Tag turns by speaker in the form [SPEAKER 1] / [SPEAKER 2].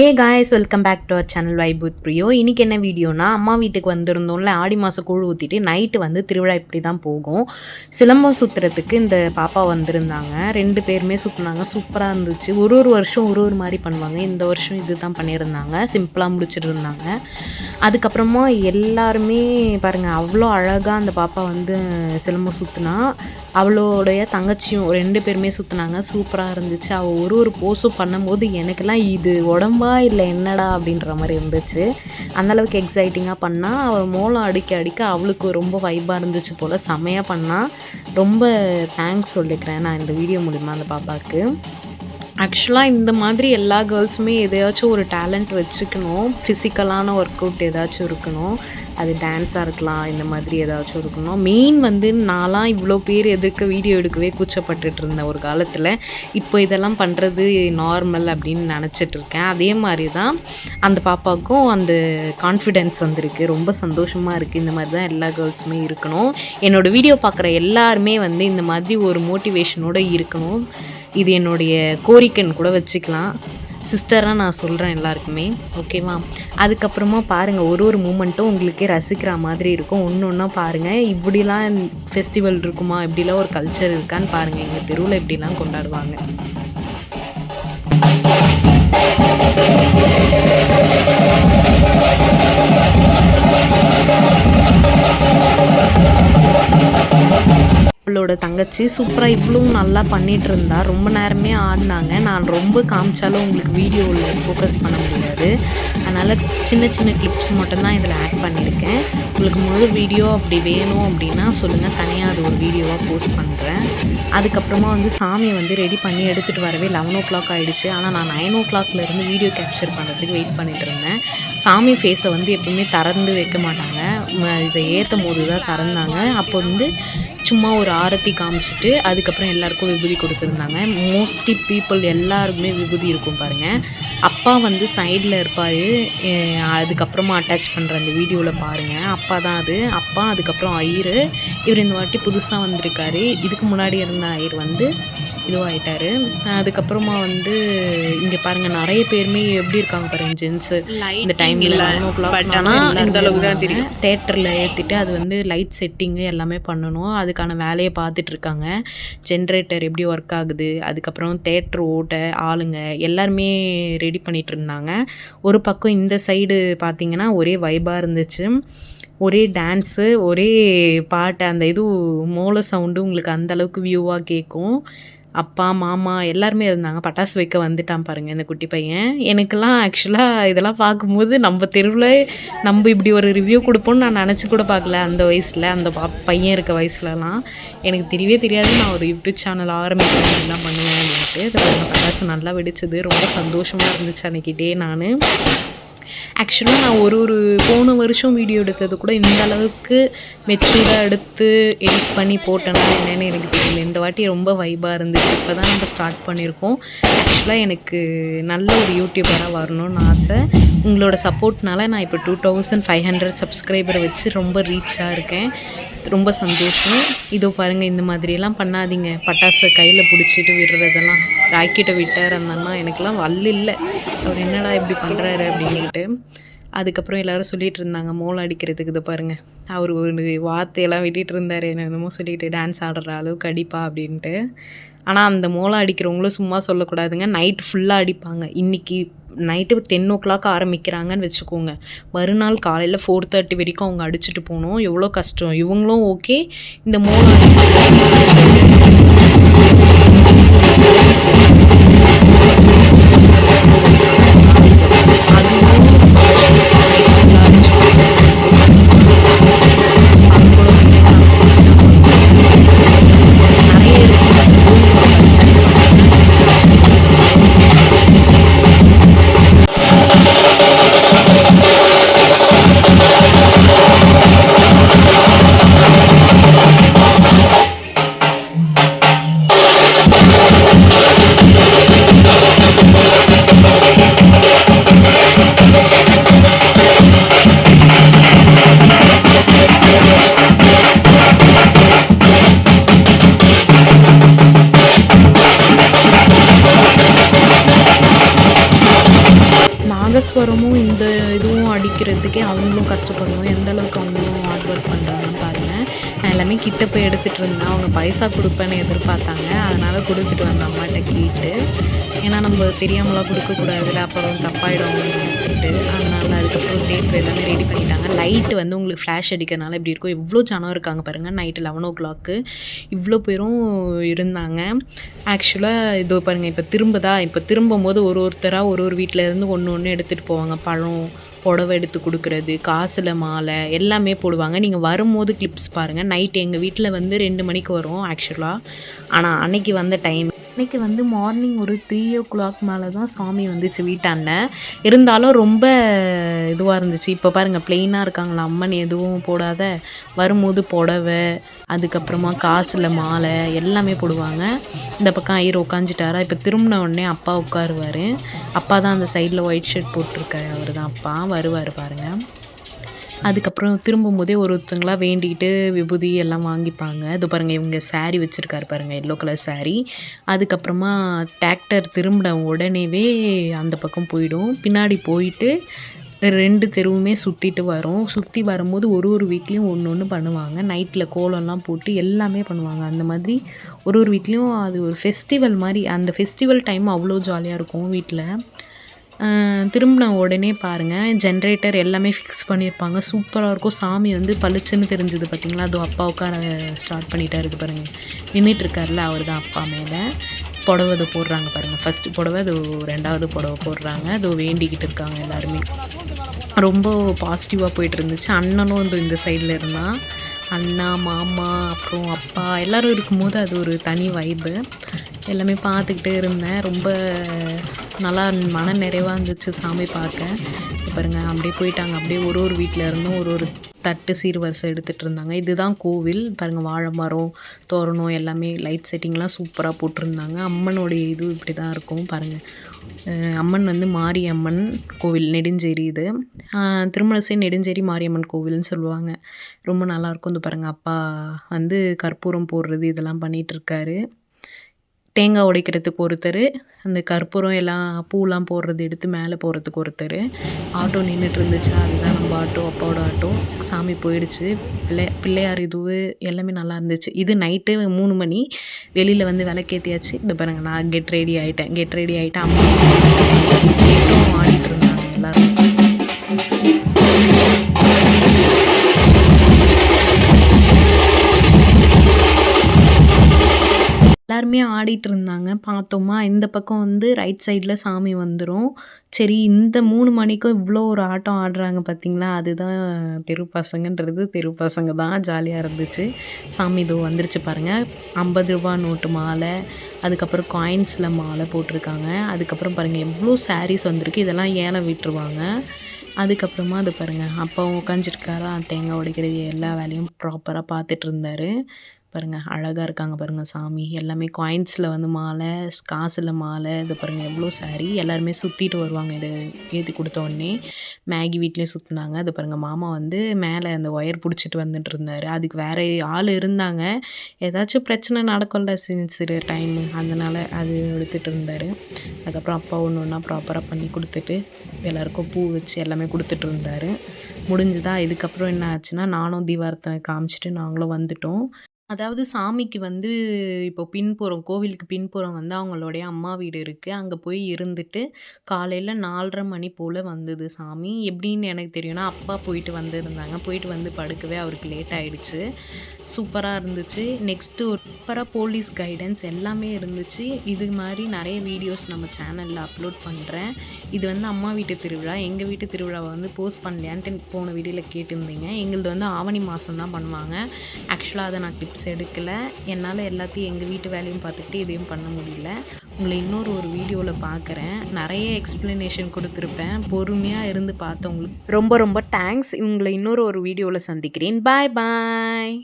[SPEAKER 1] Hey guys welcome back to our channel வைபூத் பிரியோ இன்றைக்கி என்ன வீடியோனா அம்மா வீட்டுக்கு வந்திருந்தோம்ல ஆடி மாதம் கூழ் ஊற்றிட்டு நைட்டு வந்து திருவிழா இப்படி தான் போகும். சிலம்பம் சுற்றுறதுக்கு இந்த பாப்பா வந்திருந்தாங்க. ரெண்டு பேருமே சுற்றினாங்க சூப்பராக இருந்துச்சு. ஒரு ஒரு வருஷம் ஒரு ஒரு மாதிரி பண்ணுவாங்க. இந்த வருஷம் இது தான் பண்ணியிருந்தாங்க சிம்பிளாக முடிச்சிட்டு இருந்தாங்க. அதுக்கப்புறமா எல்லாருமே பாருங்கள் அவ்வளோ அழகாக அந்த பாப்பா வந்து சிலம்பம் சுற்றுனா அவளோடைய தங்கச்சியும் ரெண்டு பேருமே சுற்றினாங்க சூப்பராக இருந்துச்சு. அவள் ஒரு ஒரு போஸும் பண்ணும்போது எனக்கெல்லாம் இது உடம்பு இல்லை என்னடா அப்படின்ற மாதிரி இருந்துச்சு. அந்தளவுக்கு எக்ஸைட்டிங்காக பண்ணால் அவள் மோளம் அடிக்க அடிக்க அவளுக்கு ரொம்ப வைப்பாக இருந்துச்சு போல். செமையாக பண்ணால் ரொம்ப தேங்க்ஸ் சொல்லிக்கிறேன் நான் இந்த வீடியோ மூலிமா அந்த பாப்பாவுக்கு. ஆக்சுவலாக இந்த மாதிரி எல்லா கேர்ள்ஸுமே எதையாச்சும் ஒரு டேலண்ட் வச்சுக்கணும். ஃபிசிக்கலான ஒர்க் அவுட் ஏதாச்சும் இருக்கணும். அது டான்ஸாக இருக்கலாம் இந்த மாதிரி ஏதாச்சும் இருக்கணும். மெயின் வந்து நான்லாம் இவ்வளோ பேர் எதிர்க்க வீடியோ எடுக்கவே கூச்சப்பட்டுட்டு இருந்தேன் ஒரு காலத்தில் இப்போ இதெல்லாம் பண்ணுறது நார்மல் அப்படின்னு நினச்சிட்டு இருக்கேன். அதே மாதிரி தான் அந்த பாப்பாவுக்கும் அந்த கான்ஃபிடென்ஸ் வந்திருக்கு. ரொம்ப சந்தோஷமாக இருக்குது இந்த மாதிரி தான் எல்லா கேர்ள்ஸுமே இருக்கணும். என்னோடய வீடியோ பார்க்குற எல்லாருமே வந்து இந்த மாதிரி ஒரு மோட்டிவேஷனோடு இருக்கணும். இது என்னுடைய கோரிக்கைன்னு கூட வச்சுக்கலாம். சிஸ்டராக நான் சொல்கிறேன் எல்லாருக்குமே. ஓகேவா அதுக்கப்புறமா பாருங்கள் ஒரு ஒரு மூமெண்ட்டும் உங்களுக்கே ரசிக்கிற மாதிரி இருக்கும். ஒன்று ஒன்றா பாருங்கள் இப்படிலாம் ஃபெஸ்டிவல் இருக்குமா? இப்படிலாம் ஒரு கல்ச்சர் இருக்கான்னு பாருங்கள் எங்கள் தெருவில் இப்படிலாம் கொண்டாடுவாங்க. அவளோட தங்கச்சி சூப்பராக இவ்வளோ நல்லா பண்ணிகிட்டு இருந்தா ரொம்ப நேரமே ஆடினாங்க. நான் ரொம்ப காமிச்சாலும் உங்களுக்கு வீடியோவில் ஃபோக்கஸ் பண்ண முடியாது. அதனால் சின்ன சின்ன கிளிப்ஸ் மட்டும்தான் இதில் ஆட் பண்ணியிருக்கேன். உங்களுக்கு முழு வீடியோ அப்படி வேணும் அப்படின்னா சொல்லுங்கள் தனியாக அது ஒரு வீடியோவாக போஸ்ட் பண்ணுறேன் அதுக்கப்புறமா வந்து சாமியை வந்து ரெடி பண்ணி எடுத்துகிட்டு வரவே லெவன் ஓ கிளாக் ஆகிடுச்சு ஆனால் நான் நைன் ஓ கிளாக்லேருந்து வீடியோ கேப்சர் பண்ணுறதுக்கு வெயிட் பண்ணிகிட்டு இருந்தேன் சாமி ஃபேஸை வந்து எப்பவுமே திறந்து வைக்க மாட்டாங்க. இதை ஏற்றும் போது தான் திறந்தாங்க. அப்போ வந்து சும்மா ஒரு ஆரத்தி காமிச்சிட்டு அதுக்கப்புறம் எல்லாருக்கும் விபூதி கொடுத்துருந்தாங்க. மோஸ்ட்லி பீப்புள் எல்லாருக்குமே விபூதி இருக்கும் பாருங்கள் அப்பா வந்து சைடில் இருப்பார். அதுக்கப்புறமா அட்டாச் பண்ணுற அந்த வீடியோவில் பாருங்கள் அப்பா தான் அது. அப்பா அதுக்கப்புறம் ஐயர். இவர் இந்த வாட்டி புதுசாக வந்திருக்காரு. இதுக்கு முன்னாடி இருந்த ஐயர் வந்து இதுவாகிட்டார் அதுக்கப்புறமா வந்து இங்கே பாருங்கள் நிறைய பேருமே எப்படி இருக்காங்க பாருங்க ஜென்ஸு இந்த டைமில் லெவன் ஓ கிளாக் ஆனால் இந்த அளவுக்கு தான் தெரியும். தேட்டரில் ஏற்றிட்டு அது வந்து லைட் செட்டிங்கு எல்லாமே பண்ணணும். அதுக்கான வேலையை பார்த்துட்ருக்காங்க ஜென்ரேட்டர் எப்படி ஒர்க் ஆகுது அதுக்கப்புறம் தேட்ரு ஓட்ட ஆளுங்க எல்லாருமே ரெடி பண்ணிகிட்டு இருந்தாங்க. ஒரு பக்கம் இந்த சைடு பார்த்திங்கன்னா ஒரே வைபாக இருந்துச்சு. ஒரே டான்ஸு ஒரே பாட்டு அந்த இது மோள சவுண்டு உங்களுக்கு அந்தளவுக்கு வியூவாக கேட்கும். அப்பா மாமா எல்லாருமே இருந்தாங்க. பட்டாசு வைக்க வந்துட்டான் பாருங்கள் இந்த குட்டி பையன். எனக்கெல்லாம் ஆக்சுவலாக இதெல்லாம் பார்க்கும்போது நம்ம தெருவில் நம்ம இப்படி ஒரு ரிவ்யூ கொடுப்போம்னு நான் நினச்சி கூட பார்க்கல. அந்த வயசில் அந்த பா பையன் இருக்க வயசுலலாம். எனக்கு தெரியவே தெரியாது. நான் ஒரு யூடியூப் சேனல் ஆரம்பிக்கிறேன் எல்லாம் பண்ணுவேன் அப்படின்ட்டு. அந்த பட்டாசு நல்லா வெடிச்சது. ரொம்ப சந்தோஷமாக இருந்துச்சு அன்றைக்கிட்டே நான். ஆக்சுவலாக நான் ஒரு ஒரு போன வருஷம் வீடியோ எடுத்தது கூட இந்த அளவுக்கு மெச்சூராக எடுத்து எடிட் பண்ணி போட்டேன்னா என்னென்னு எனக்கு தெரியல. இந்த வாட்டி ரொம்ப வைபாக இருந்துச்சு. இப்போ தான் நம்ம ஸ்டார்ட் பண்ணியிருக்கோம் ஆக்சுவலாக எனக்கு நல்ல ஒரு யூடியூபராக வரணும்னு ஆசை. உங்களோட சப்போர்ட்னால நான் இப்போ டூ தௌசண்ட் ஃபைவ் ஹண்ட்ரட் சப்ஸ்கிரைபரை வச்சு ரொம்ப ரீச்சாக இருக்கேன். ரொம்ப சந்தோஷம். இதோ பாருங்கள் இந்த மாதிரியெல்லாம் பண்ணாதீங்க. பட்டாசை கையில் பிடிச்சிட்டு விடுறதெல்லாம் ராக்கெட்டை விட்டார் அந்த எனக்கெல்லாம் வல்ல இல்லை. அவர் என்னடா இப்படி பண்ணுறாரு அப்படின்ட்டு அதுக்கப்புறம் எல்லோரும் சொல்லிகிட்டு இருந்தாங்க மோளம் அடிக்கிறதுக்கு இதை பாருங்கள் அவர் ஒரு வார்த்தையெல்லாம் விட்டுட்டு இருந்தார் என்னமோ சொல்லிட்டு டான்ஸ் ஆடுற அளவுக்கு அடிப்பா அப்படின்ட்டு. ஆனால் அந்த மோளம் அடிக்கிறவங்களும் சும்மா சொல்லக்கூடாதுங்க. நைட் ஃபுல்லாக அடிப்பாங்க. இன்றைக்கி நைட்டு டென் ஓ கிளாக் ஆரம்பிக்கிறாங்கன்னு வச்சுக்கோங்க. மறுநாள் காலையில் ஃபோர் தேர்ட்டி வரைக்கும் அவங்க அடிச்சுட்டு போகணும். எவ்வளோ கஷ்டம். இவங்களும் ஓகே இந்த மோளம் கஷ்டப்படணும் எந்த அளவுக்கு அவங்களும் ஹார்ட் ஒர்க் பண்ணுறாங்கன்னு பாருங்கள் நான் எல்லாமே கிட்ட போய் எடுத்துகிட்டு இருந்தேன் அவங்க பைசா கொடுப்பேன்னு எதிர்பார்த்தாங்க. அதனால் கொடுத்துட்டு வந்த அம்மாட்ட கேட்டு ஏன்னா நம்ம தெரியாமலாம் கொடுக்கக்கூடாதுல அப்புறம் தப்பாயிடும் அப்படின்னு சொல்லிட்டு. அதனால் அதுக்கப்புறம் தேட்டர் எல்லாமே ரெடி பண்ணிட்டாங்க. லைட்டு வந்து உங்களுக்கு ஃப்ளாஷ் அடிக்கிறனால இப்படி இருக்கும்? எவ்வளோ ஜனம் இருக்காங்க பாருங்கள் நைட்டு லெவன் ஓ கிளாக்கு இவ்வளோ பேரும் இருந்தாங்க. ஆக்சுவலாக இதோ பாருங்கள் இப்போ திரும்புதா? இப்போ திரும்பும்போது ஒரு ஒருத்தராக ஒரு ஒரு வீட்டில் இருந்து ஒன்று ஒன்று எடுத்துகிட்டு போவாங்க. பழம் புடவ எடுத்து கொடுக்குறது காசில் மாலை எல்லாமே போடுவாங்க. நீங்கள் வரும்போது கிளிப்ஸ் பாருங்கள் நைட் எங்கள் வீட்டில் வந்து ரெண்டு மணிக்கு வரும் ஆக்சுவலாக ஆனால் அன்னைக்கு வந்த டைம் அன்னைக்கு வந்து மார்னிங் ஒரு த்ரீ ஓ கிளாக் மேலே தான் சாமி வந்துச்சு வீட்டாண்ட இருந்தாலும் ரொம்ப இதுவாக இருந்துச்சு. இப்போ பாருங்கள் பிளெயினாக இருக்காங்களா? அம்மன் எதுவும் போடாத. வரும்போது புடவ அதுக்கப்புறமா காசில் மாலை எல்லாமே போடுவாங்க. இந்த பக்கம் ஐயர் உட்காந்துட்டாரா இப்போ திரும்பின உடனே அப்பா உட்காருவார். அப்பா தான் அந்த சைடில் ஒயிட் ஷர்ட் போட்டிருக்காரு. அவர் தான் அப்பா. வருவார் பாருங்கள் அதுக்கப்புறம் திரும்பும்போதே ஒரு ஒருத்தங்களா வேண்டிக்கிட்டு விபூதி எல்லாம் வாங்கிப்பாங்க. இது பாருங்கள் இவங்க saree வச்சுருக்காரு பாருங்கள் எல்லோ கலர் saree. அதுக்கப்புறமா டிராக்டர் திரும்பின உடனேவே அந்த பக்கம் போயிடும். பின்னாடி போயிட்டு ரெண்டு தெருவுமே சுற்றிட்டு வரும். சுற்றி வரும்போது ஒரு ஒரு வீட்லேயும் ஒன்று ஒன்று பண்ணுவாங்க. நைட்டில் கோலம்லாம் போட்டு எல்லாமே பண்ணுவாங்க. அந்த மாதிரி ஒரு ஒரு வீட்லேயும் அது ஒரு ஃபெஸ்டிவல் மாதிரி அந்த ஃபெஸ்டிவல் டைம் அவ்வளோ ஜாலியாக இருக்கும் வீட்டில் திரும்பின உடனே பாருங்கள் ஜென்ரேட்டர் எல்லாமே ஃபிக்ஸ் பண்ணியிருப்பாங்க சூப்பராக இருக்கும். சாமி வந்து பளிச்சுன்னு தெரிஞ்சுது பார்த்தீங்களா அது அப்பா உட்கார ஸ்டார்ட் பண்ணிட்டாரு இது பாருங்கள் நின்றுட்டுருக்காருல அவர் தான் அப்பா மேலே. புடவ அது போடுறாங்க பாருங்கள் ஃபஸ்ட்டு புடவ அது ரெண்டாவது புடவ போடுறாங்க. அது வேண்டிக்கிட்டு இருக்காங்க எல்லாருமே. ரொம்ப பாசிட்டிவாக போயிட்டு இருந்துச்சு. அண்ணனும் வந்து இந்த சைடில் இருந்தான். அண்ணா மாமா அப்புறம் அப்பா எல்லோரும் இருக்கும்போது அது ஒரு தனி வைபு எல்லாமே பார்த்துக்கிட்டே இருந்தேன். ரொம்ப நல்லா மன நிறைவாக இருந்துச்சு சாமி பார்க்க. பாருங்க அப்படியே போயிட்டாங்க. அப்படியே ஒரு ஒரு வீட்டில் இருந்தும் ஒரு ஒரு தட்டு சீர்வரிசை எடுத்துகிட்டு இருந்தாங்க. இதுதான் கோவில். பாருங்கள் வாழை மரம் தோரணம் எல்லாமே லைட் செட்டிங்லாம் சூப்பராக போட்டிருந்தாங்க. அம்மனுடைய இது இப்படி தான் இருக்கும் பாருங்கள் அம்மன் வந்து மாரியம்மன் கோவில் நெடுஞ்சேரி இது. அஹ் திருமணசை நெடுஞ்சேரி மாரியம்மன் கோவில்னு சொல்லுவாங்க. ரொம்ப நல்லாயிருக்கும் இந்த பாருங்கள் அப்பா வந்து கற்பூரம் போடுறது இதெல்லாம் பண்ணிகிட்ருக்காரு தேங்காய் உடைக்கிறதுக்கு ஒருத்தர் அந்த கற்பூரம் எல்லாம் பூலாம் போடுறது எடுத்து மேலே போகிறதுக்கு ஒருத்தர் ஆட்டோ நின்றுட்டு இருந்துச்சா அதுதான் நம்ம ஆட்டோ அப்பாவோட ஆட்டோ சாமி போயிடுச்சு பிள்ளை பிள்ளையார் இதுவு எல்லாமே நல்லா இருந்துச்சு இது நைட்டு மூணு மணி வெளியில் வந்து விளக்கேற்றியாச்சு இந்த பாருங்கள் நான் கெட் ரெடி ஆகிட்டேன் கெட் ரெடி ஆகிட்டேன் அம்மா கேட்டும் ஆடிட்டு இருந்தாங்க எல்லாருமே ஆடிட்டு இருந்தாங்க பார்த்தோமா இந்த பக்கம் வந்து ரைட் சைடில் சாமி வந்துடும் சரி இந்த மூணு மணிக்கும் இவ்வளோ ஒரு ஆட்டம் ஆடுறாங்க பார்த்தீங்களா அதுதான் தெரு பசங்கன்றது. தெரு பசங்க தான் ஜாலியாக இருந்துச்சு. சாமி இதோ வந்துருச்சு பாருங்கள் ஐம்பது ரூபா நோட்டு மாலை அதுக்கப்புறம் காயின்ஸில் மாலை போட்டிருக்காங்க. அதுக்கப்புறம் பாருங்கள் எவ்வளோ சாரீஸ் வந்திருக்கு. இதெல்லாம் ஏலம் விட்டுருவாங்க. அதுக்கப்புறமா அது பாருங்கள் அப்பா உட்காந்துருக்காரா தேங்காய் உடைக்கிறது எல்லா வேலையும் ப்ராப்பராக பார்த்துட்டு இருந்தார். பாருங்கள் அழகாக இருக்காங்க பாருங்கள் சாமி. எல்லாமே காயின்ஸில் வந்து மாலை காசில் மாலை இது பாருங்கள் எவ்வளோ saree. எல்லாருமே சுற்றிட்டு வருவாங்க இதை ஏற்றி கொடுத்த உடனே. மேகி வீட்லேயும் சுற்றினாங்க அது பாருங்கள் மாமா வந்து மேலே அந்த ஒயர் பிடிச்சிட்டு வந்துட்டு இருந்தார். அதுக்கு வேற ஆள் இருந்தாங்க. ஏதாச்சும் பிரச்சனை நடக்கும்ல சிறு சிறு அதனால் அது எடுத்துகிட்டு இருந்தார். அதுக்கப்புறம் அப்பா ஒன்று ஒன்றா ப்ராப்பராக பண்ணி கொடுத்துட்டு எல்லாருக்கும் பூ வச்சு எல்லாமே கொடுத்துட்டு இருந்தார். முடிஞ்சுதா? இதுக்கப்புறம் என்ன ஆச்சுன்னா நானும் தீபாரத்தனை காமிச்சிட்டு நாங்களும் வந்துட்டோம். அதாவது சாமிக்கு வந்து இப்போ பின்புறம் கோவிலுக்கு பின்புறம் வந்து அவங்களுடைய அம்மா வீடு இருக்குது அங்கே போய் இருந்துட்டு காலையில் நாலரை மணி போல் வந்தது சாமி. எப்படின்னு எனக்கு தெரியும்னா அப்பா போயிட்டு வந்திருந்தாங்க. போயிட்டு வந்து படுக்கவே அவருக்கு லேட் ஆயிடுச்சு. சூப்பராக இருந்துச்சு. நெக்ஸ்ட்டு ஒரு சூப்பராக போலீஸ் கைடன்ஸ் எல்லாமே இருந்துச்சு. இது மாதிரி நிறைய வீடியோஸ் நம்ம சேனலில் அப்லோட் பண்ணுறேன் இது வந்து அம்மா வீட்டு திருவிழா. எங்கள் வீட்டு திருவிழாவை வந்து போஸ்ட் பண்ணலையான்ட்டு போன வீடியோவில் கேட்டிருந்தீங்க. எங்களுது வந்து ஆவணி மாதம் தான் பண்ணுவாங்க ஆக்சுவலாக அதை நான் ஸ்டெப்ஸ் எடுக்கலை. என்னால் எல்லாத்தையும் எங்கள் வீட்டு வேலையும் பார்த்துக்கிட்டு இதையும் பண்ண முடியல. உங்களை இன்னொரு ஒரு வீடியோவில் பார்க்குறேன். நிறைய எக்ஸ்ப்ளனேஷன் கொடுத்துருப்பேன். பொறுமையாக இருந்து பார்த்தவங்களுக்கு ரொம்ப ரொம்ப தேங்க்ஸ் உங்களை இன்னொரு ஒரு வீடியோவில் சந்திக்கிறேன். பாய் பாய்